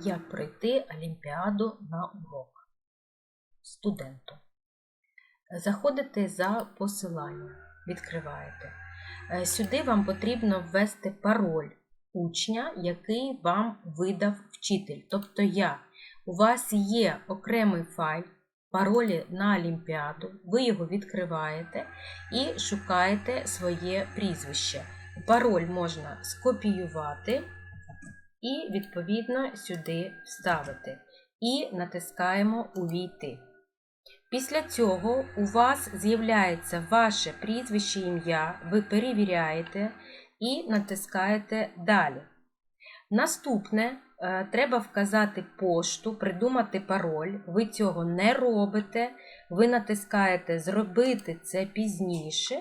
як пройти Олімпіаду на урок студенту. Заходите за посиланням, відкриваєте. Е, Сюди вам потрібно ввести пароль учня, який вам видав вчитель. Тобто я. У вас є окремий файл, паролі на Олімпіаду, ви його відкриваєте і шукаєте своє прізвище. Пароль можна скопіювати і, відповідно, сюди вставити. І натискаємо Увійти. Після цього у вас з'являється ваше прізвище ім'я, ви перевіряєте і натискаєте Далі. Наступне е, треба вказати пошту, придумати пароль. Ви цього не робите. Ви натискаєте Зробити це пізніше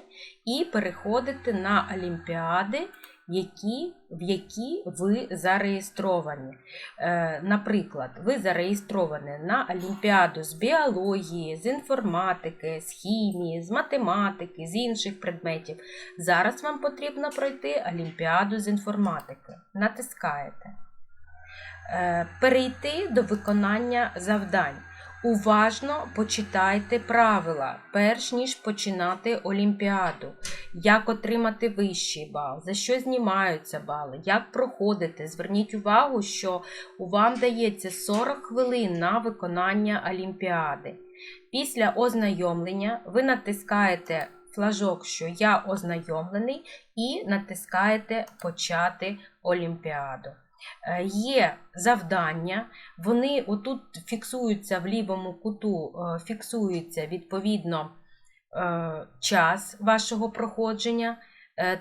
і переходите на Олімпіади, які, в які ви зареєстровані. Е, Наприклад, ви зареєстровані на Олімпіаду з біології, з інформатики, з хімії, з математики, з інших предметів. Зараз вам потрібно пройти Олімпіаду з інформатики. Натискаєте. Е, Перейти до виконання завдань. Уважно почитайте правила, перш ніж починати Олімпіаду, як отримати вищий бал, за що знімаються бали, як проходити. Зверніть увагу, що вам дається 40 хвилин на виконання Олімпіади. Після ознайомлення ви натискаєте флажок, що я ознайомлений, і натискаєте Почати Олімпіаду. Е, Є завдання, вони отут фіксуються в лівому куту, е, фіксується відповідно е, час вашого проходження.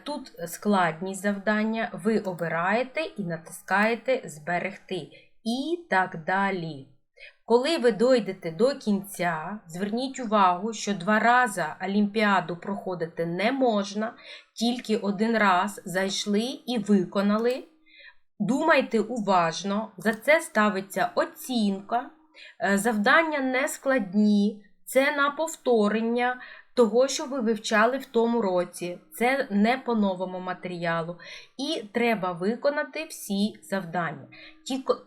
Тут складність завдання, ви обираєте і натискаєте Зберегти і так далі. Коли ви дойдете до кінця, зверніть увагу, що два рази Олімпіаду проходити не можна, тільки один раз зайшли і виконали. Думайте уважно, за це ставиться оцінка. Е, Завдання не складні, це на повторення того, що ви вивчали в тому році. Це не по новому матеріалу. І треба виконати всі завдання.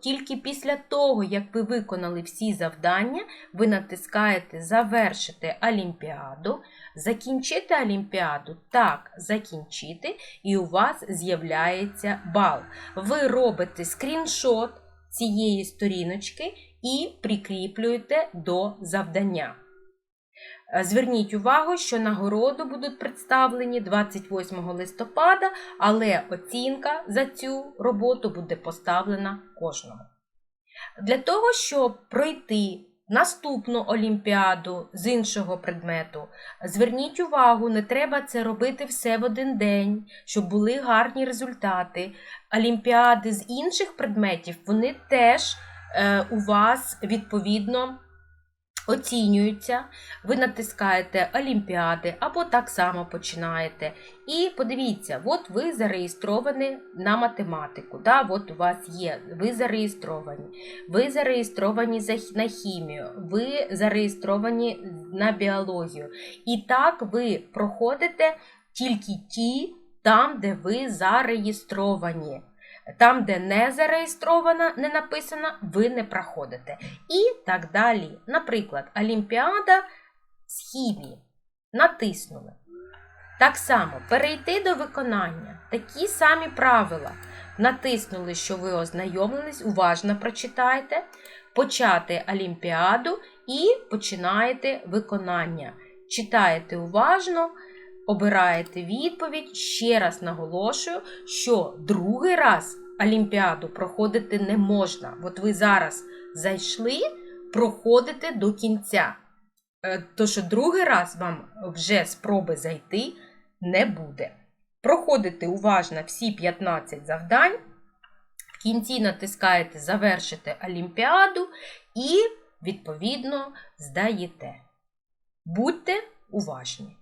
Тільки- після того, як ви виконали всі завдання, ви натискаєте Завершити Олімпіаду, закінчити Олімпіаду, так, закінчити, і у вас з'являється бал. Ви робите скріншот цієї сторіночки і прикріплюєте до завдання. Е, Зверніть увагу, що нагороди будуть представлені 28 листопада, але оцінка за цю роботу буде поставлена кожному. Для того, щоб пройти наступну олімпіаду з іншого предмету, зверніть увагу, не треба це робити все в один день, щоб були гарні результати. Олімпіади з інших предметів, вони теж е, у вас відповідно оцінюються. Ви натискаєте Олімпіади або так само починаєте. І подивіться, от ви зареєстровані на математику. Да? От у вас є, ви зареєстровані. Ви зареєстровані на хімію, ви зареєстровані на біологію. І так ви проходите тільки ті, там, де ви зареєстровані. Там, де не зареєстровано, не написано, ви не проходите. І так далі. Наприклад, Олімпіада хімії. Натиснули. Так само перейти до виконання. Такі самі правила. Натиснули, що ви ознайомились, уважно прочитайте. Почати Олімпіаду і починаєте виконання. Читаєте уважно, обираєте відповідь. Ще раз наголошую, що другий раз Олімпіаду проходити не можна. От ви зараз зайшли, проходите до кінця. Е, То, що другий раз вам вже спроби зайти не буде. Проходите уважно всі 15 завдань. В кінці натискаєте Завершити Олімпіаду і, відповідно, здаєте. Будьте уважні!